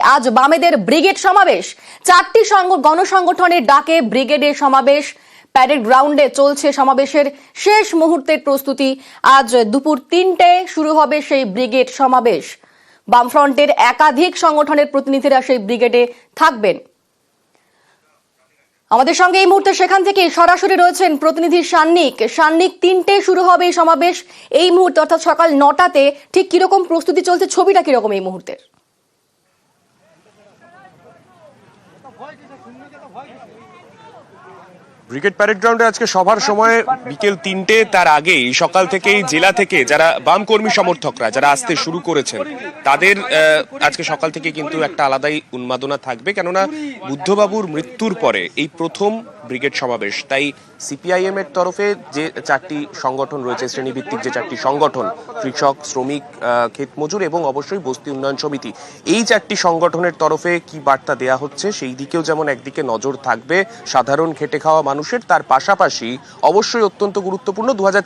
আজ বামেদের ব্রিগেড সমাবেশ। চারটি গণসংগঠনের ডাকে ব্রিগেডের সমাবেশ। প্যারেড গ্রাউন্ডে চলছে সমাবেশের শেষ মুহূর্তের প্রস্তুতি। আজ দুপুর তিনটে শুরু হবে সেই ব্রিগেড সমাবেশ। বামফ্রন্টের একাধিক সংগঠনের প্রতিনিধিরা সেই ব্রিগেডে থাকবেন। আমাদের সঙ্গে এই মুহূর্তে সেখান থেকে সরাসরি রয়েছেন প্রতিনিধি সান্নিক। সান্নিক, তিনটে শুরু হবে এই সমাবেশ। এই মুহূর্তে অর্থাৎ সকাল নটাতে ঠিক কীরকম প্রস্তুতি চলছে, ছবিটা কীরকম এই মুহূর্তের? ব্রিগেড প্যারেড গ্রাউন্ডে আজকে সভার সময় বিকেল তিনটে তার আগেই, সকাল থেকেই জেলা থেকে যারা বাম কর্মী সমর্থকরা, যারা আসতে শুরু করেছেন, তাদের আজকে সকাল থেকে কিন্তু একটা আলাদাই উন্মাদনা থাকবে। কেননা বুদ্ধবাবুর মৃত্যুর পরে এই প্রথম ব্রিগেড সমাবেশ, তাই সিপিআইএম এর তরফে যে চারটি সংগঠন রয়েছে, শ্রেণীভিত্তিক যে চারটি সংগঠন, কৃষক, শ্রমিক ক্ষেত মজুর এবং অবশ্যই বস্তি উন্নয়ন সমিতি, এই চারটি সংগঠনের তরফে কি বার্তা দেয়া হচ্ছে? সেই দিকেও যেমন একদিকে নজর থাকবে সাধারণ খেটে খাওয়া মানুষের, তার পাশাপাশি অবশ্যই অত্যন্ত গুরুত্বপূর্ণ দু হাজার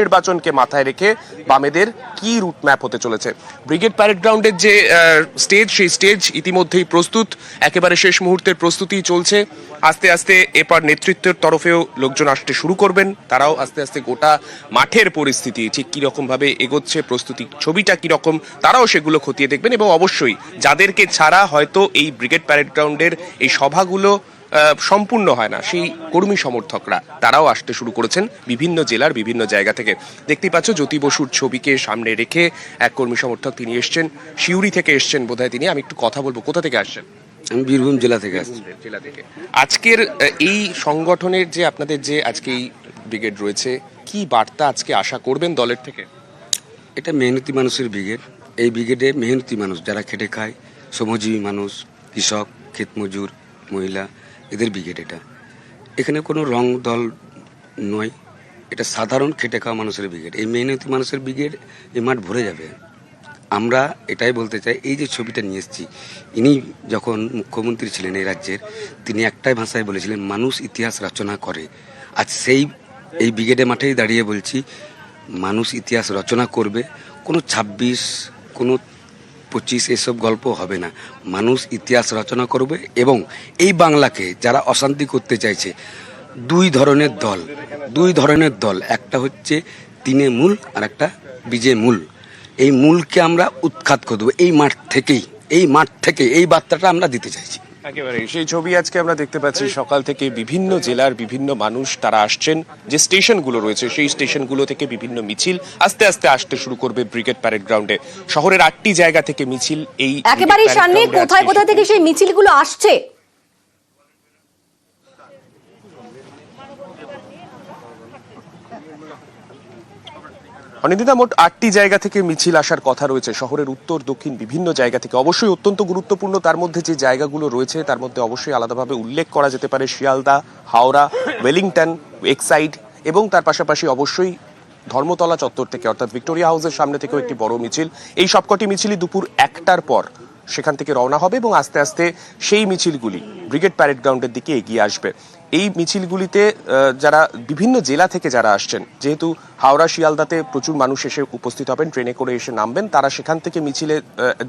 নির্বাচনকে মাথায় রেখে বামেদের কি রুট ম্যাপ হতে চলেছে? ব্রিগেড প্যারেড গ্রাউন্ডের যে স্টেজ সেই স্টেজ ইতিমধ্যেই প্রস্তুত, একেবারে শেষ মুহূর্তের প্রস্তুতি চলছে। আস্তে আস্তে এপার নেতৃত্বের তরফেও লোকজন আসতে শুরু করবেন, তারাও আস্তে আস্তে গোটা মাঠের পরিস্থিতি, ঠিক কীরকম ভাবে এগোচ্ছে প্রস্তুতি ছবিটা কীরকম, তারাও সেগুলো খতিয়ে দেখবেন এবং অবশ্যই যাদেরকে ছাড়া হয়তো এই ব্রিগেড প্যারেড গ্রাউন্ডের এই সভাগুলো সম্পূর্ণ হয় না, সেই কর্মী সমর্থকরা, তারাও আসতে শুরু করেছেন বিভিন্ন জেলার বিভিন্ন জায়গা থেকে। দেখতেই পাচ্ছ জ্যোতি বসুর ছবিকে সামনে রেখে এক কর্মী সমর্থক তিনি এসছেন শিউরি থেকে এসছেন বোধহয় তিনি, আমি একটু কথা বলব, কোথা থেকে আসছেন? আমি বীরভূম জেলা থেকে আসছি। জেলা থেকে। আজকের এই সংগঠনের যে আপনাদের যে আজকে এই ব্রিগেড রয়েছে কি বার্তা আজকে আশা করবেন দলের থেকে? এটা মেহনতি মানুষের ব্রিগেড। এই ব্রিগেডে মেহনতি মানুষ যারা খেটে খায় শ্রমজীবী মানুষ কৃষক ক্ষেতমজুর মহিলা এদের ব্রিগেড এটা। এখানে কোনো রং দল নয় এটা সাধারণ খেটে খাওয়া মানুষের ব্রিগেড। এই মেহনতি মানুষের ব্রিগেড এই মাঠ ভরে যাবে। আমরা এটাই বলতে চাই, এই যে ছবিটা নিয়ে এসেছি, ইনি যখন মুখ্যমন্ত্রী ছিলেন এই রাজ্যের, তিনি একটাই ভাষায় বলেছিলেন, মানুষ ইতিহাস রচনা করে। আজ সেই, এই ব্রিগেডে মাঠেই দাঁড়িয়ে বলছি, মানুষ ইতিহাস রচনা করবে, কোনো ছাব্বিশ, কোনো পঁচিশ এসব গল্প হবে না। মানুষ ইতিহাস রচনা করবে এবং এই বাংলাকে যারা অশান্তি করতে চাইছে, দুই ধরনের দল, দুই ধরনের দল, একটা হচ্ছে তিনে মূল আর একটা বিজে মূল এই মূলকে আমরা উৎখাত করে দেবো এই মাঠ থেকেই এই মাঠ থেকে এই বার্তাটা আমরা দিতে চাইছি। একেবারে সেই ছবি আজকে আমরা দেখতে পাচ্ছি সকাল থেকে বিভিন্ন জেলার বিভিন্ন মানুষ তারা আসছেন যে স্টেশনগুলো রয়েছে সেই স্টেশনগুলো থেকে বিভিন্ন মিছিল আস্তে আস্তে আসতে শুরু করবে ব্রিগেড প্যারেড গ্রাউন্ডে। শহরের আটটি জায়গা থেকে মিছিল এই প্যারেড সামনে কোথায় কোথায় থেকে সেই মিছিলগুলো আসছে? অনিন্দিতা, মোট আটটি জায়গা থেকে মিছিল আসার কথা রয়েছে। শহরের উত্তর, দক্ষিণ বিভিন্ন জায়গা থেকে। অবশ্যই অত্যন্ত গুরুত্বপূর্ণ। তার মধ্যে যে জায়গাগুলো রয়েছে, তার মধ্যে অবশ্যই আলাদাভাবে উল্লেখ করা যেতে পারে। শিয়ালদা, হাওড়া, ওয়েলিংটন, এক্সাইড এবং তার পাশাপাশি অবশ্যই ধর্মতলা চত্বর থেকে, অর্থাৎ ভিক্টোরিয়া হাউসের সামনে থেকেও একটি বড় মিছিল। এই সবকটি মিছিলই দুপুর একটার পর সেখান থেকে রওনা হবে এবং আস্তে আস্তে সেই মিছিলগুলি ব্রিগেড প্যারেড গ্রাউন্ডের দিকে এগিয়ে আসবে। এই মিছিলগুলিতে যারা বিভিন্ন জেলা থেকে যারা আসছেন, যেহেতু হাওড়া, শিয়ালদাতে প্রচুর মানুষ এসে উপস্থিত হবেন, ট্রেনে করে এসে নামবেন, তারা সেখান থেকে মিছিলে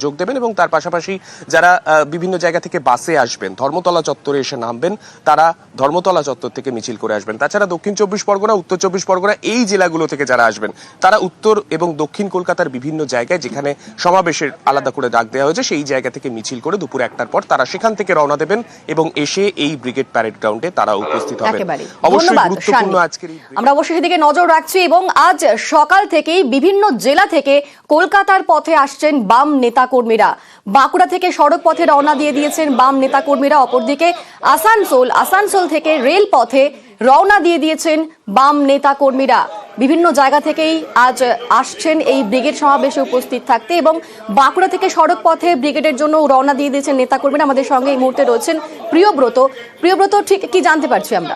যোগ দেবেন এবং তার পাশাপাশি যারা বিভিন্ন জায়গা থেকে বাসে আসবেন, ধর্মতলা চত্বরে এসে নামবেন, তারা ধর্মতলা চত্বর থেকে মিছিল করে আসবেন। তাছাড়া দক্ষিণ চব্বিশ পরগনা, উত্তর চব্বিশ পরগনা, এই জেলাগুলো থেকে যারা আসবেন, তারা উত্তর এবং দক্ষিণ কলকাতার বিভিন্ন জায়গায় যেখানে সমাবেশের আলাদা করে ডাক দেওয়া হয়েছে, সেই জায়গা থেকে মিছিল করে দুপুর একটার পর তারা সেখান থেকে রওনা দেবেন এবং এসে এই ব্রিগেড প্যারেড গ্রাউন্ডে তারা উপস্থিত হবেন। অবশ্যই গুরুত্বপূর্ণ। আজকের আমরা অবশ্যই সেদিকে নজর রাখছি এবং আজ সকাল থেকেই বিভিন্ন জেলা থেকে কলকাতার পথে আসছেন বাম নেতাকর্মীরা। বাঁকুড়া থেকে সড়ক পথে রওনা দিয়ে দিয়েছেন বাম নেতাকর্মীরা। অপরদিকে আসানসোল আসানসোল থেকে রেল পথে রওনা দিয়ে দিয়েছেন বাম নেতাকর্মীরা। বিভিন্ন জায়গা থেকেই আজ আসছেন এই ব্রিগেড সমাবেশে উপস্থিত থাকতে এবং বাঁকুড়া থেকে সড়ক পথে ব্রিগেডের জন্য রওনা দিয়ে দিয়েছেন নেতা নেতাকর্মীরা। আমাদের সঙ্গে এই মুহূর্তে রয়েছেন প্রিয়ব্রত। প্রিয়ব্রত, ঠিক কি জানতে পারছি আমরা?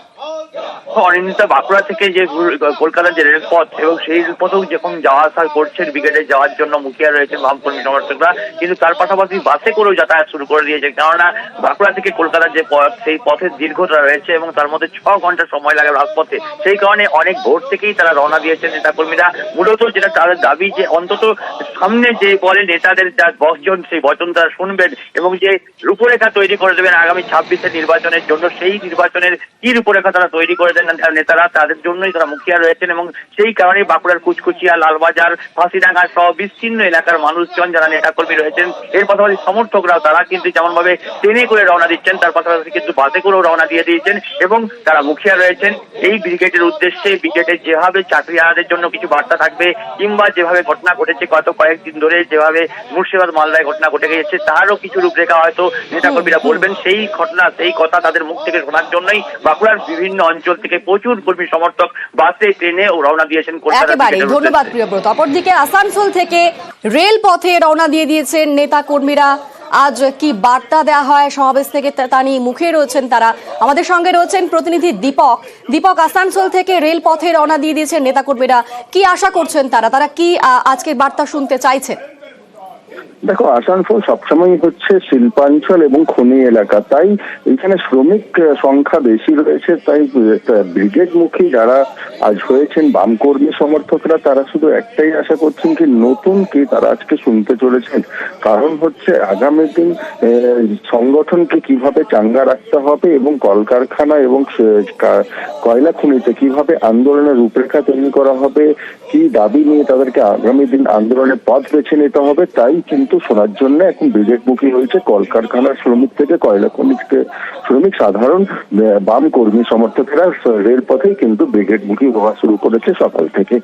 অনিন্দিতা বাঁকুড়া থেকে যে কলকাতা যে রেলপথ এবং সেই রেলপথেও যখন যাওয়া আসা করছেন ব্রিগেডে যাওয়ার জন্য মুখিয়া রয়েছেন বামকর্মী সমর্থকরা। কিন্তু তার পাশাপাশি বাসে করেও যাতায়াত শুরু করে দিয়েছে। কেননা বাঁকুড়া থেকে কলকাতার যে পথ, সেই পথের দীর্ঘতা রয়েছে এবং তার মধ্যে ছ ঘণ্টা সময় লাগে রাজপথে। সেই কারণে অনেক ভোর থেকেই তারা রওনা দিয়েছেন নেতাকর্মীরা। মূলত যেটা তাদের দাবি যে অন্তত সামনে যে বলে নেতাদের যা বচন, সেই বচন তারা শুনবেন এবং যে রূপরেখা তৈরি করে দেবেন আগামী ছাব্বিশের নির্বাচনের জন্য, সেই নির্বাচনের কি রূপরেখা তারা তৈরি করে দেন নেতারা তাদের জন্যই তারা মুখিয়া রয়েছেন এবং সেই কারণেই বাঁকুড়ার কুচকুচিয়া, লালবাজার, ফাঁসিডাঙ্গা সহ বিস্তীর্ণ এলাকার মানুষজন যারা নেতাকর্মী রয়েছেন, এর পাশাপাশি সমর্থকরাও তারা কিন্তু যেমন ভাবে ট্রেনে করে রওনা দিচ্ছেন, তার পাশাপাশি কিন্তু বাসে করেও রওনা দিয়ে দিয়েছেন এবং তারা মুখিয়া রয়েছেন। এই ব্রিগেডের উদ্দেশ্যে ব্রিগেডের যেভাবে চাকরি চাকরিহারাদের জন্য কিছু বার্তা থাকবে কিংবা যেভাবে ঘটনা ঘটেছে গত কয়েকদিন ধরে, যেভাবে মুর্শিদাবাদ মালদায় ঘটনা ঘটে গেছে তারও কিছু রূপরেখা হয়তো নেতাকর্মীরা বলবেন। সেই ঘটনা, সেই কথা তাদের মুখ থেকে শোনার জন্যই বাঁকুড়ার বিভিন্ন অঞ্চল থেকে প্রচুর কর্মী সমর্থক বাসে ট্রেনে ও রওনা দিয়েছেন একেবারে ধন্যবাদ প্রিয়ব্রত। অপরদিকে আসানসোল থেকে রেল পথে রওনা দিয়ে দিয়েছেন নেতা কর্মীরা আজ কি বার্তা দেওয়া হয়? সমাবেশ থেকে তা- নিয়ে মুখে রয়েছেন তারা। আমাদের সঙ্গে রয়েছেন প্রতিনিধি দীপক। দীপক আসানসোল থেকে রেল পথে রওনা দিয়ে দিয়েছেন নেতা কর্মীরা কি আশা করছেন তারা? তারা কি আজকের বার্তা শুনতে চাইছেন? দেখো, আসানসোল সবসময় হচ্ছে শিল্পাঞ্চল এবং খনি এলাকা। তাই এখানে শ্রমিক সংখ্যা বেশি রয়েছে, তাই ব্রিগেড মুখী যারা আজ হয়েছেন বাম কর্মী সমর্থকরা, তারা শুধু একটাই আশা করছেন কি, নতুন কি তারা আজকে শুনতে চলেছেন। কারণ হচ্ছে আগামী দিন সংগঠনকে কীভাবে চাঙ্গা রাখতে হবে এবং কলকারখানা এবং কয়লা খনিতে কীভাবে আন্দোলনের রূপরেখা তৈরি করা হবে, কি দাবি নিয়ে তাদেরকে আগামী দিন আন্দোলনের পথ বেছে নিতে হবে, তাই কিন্তু শোনার জন্য এখন ব্রিগেডমুখী হয়েছে। কলকারখানার শ্রমিক থেকে, কয়লা থেকে শ্রমিক, সাধারণ বাম কর্মী সমর্থকেরা রেলপথে কিন্তু ব্রিগেডমুখী হওয়া শুরু করেছে সকাল থেকে।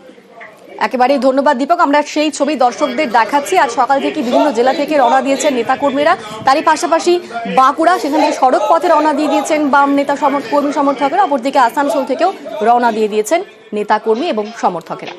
একেবারেই ধন্যবাদ, দীপক। আমরা সেই ছবি দর্শকদের দেখাচ্ছি। আজ সকাল থেকে বিভিন্ন জেলা থেকে রওনা দিয়েছেন নেতাকর্মীরা। তারই পাশাপাশি বাঁকুড়া, সেখান থেকে সড়ক পথে রওনা দিয়ে দিয়েছেন বাম নেতা কর্মী সমর্থকেরা। অপরদিকে আসানসোল থেকেও রওনা দিয়ে দিয়েছেন নেতাকর্মী এবং সমর্থকেরা।